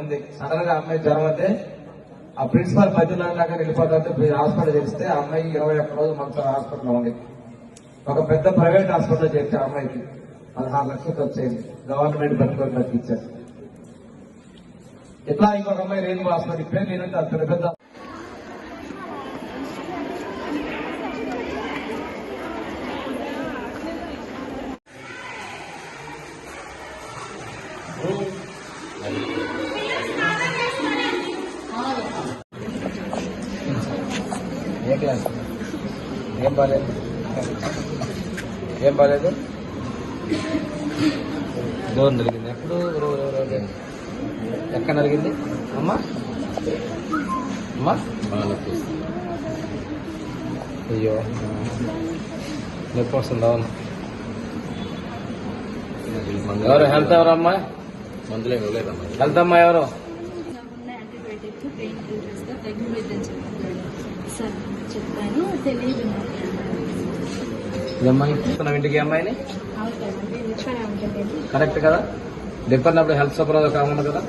ఉంది. సడన్గా అమ్మాయి జ్వరం అయితే ఆ ప్రిన్సిపల్ మధ్యలో దాకా వెళ్ళిపోతుంటే హాస్పిటల్ చేస్తే అమ్మాయి ఇరవై ఒక్క రోజు మనతో హాస్పిటల్లో ఉంది. ఒక పెద్ద ప్రైవేట్ హాస్పిటల్ చేర్చారు అమ్మాయికి. పదహారు లక్షలు వచ్చేది గవర్నమెంట్ బతుకొని బతికిచ్చారు ఇట్లా ఇంకొక అమ్మాయి రేణు హాస్పిటల్ పేరు నేనంటే అంత పెద్ద Thank you. A class? ఏం బాగాలేదు ఏం బాగాలేదు దూరం జరిగింది ఎప్పుడు ఎక్కడ జరిగింది అమ్మా? అమ్మా? అయ్యో. నొప్పి వస్తుంది అవును. ఎవరు? హెల్త్ ఎవరు అమ్మా? మందులే ఇవ్వలేదమ్మా హెల్త్ అమ్మా ఎవరు? సార్. చెప్పాను తెలియదు అమ్మాయి? ఇంటికి అమ్మాయిని? కరెక్ట్ కదా? డిపెండ్ అప్పుడు హెల్త్ కావాలి కదా?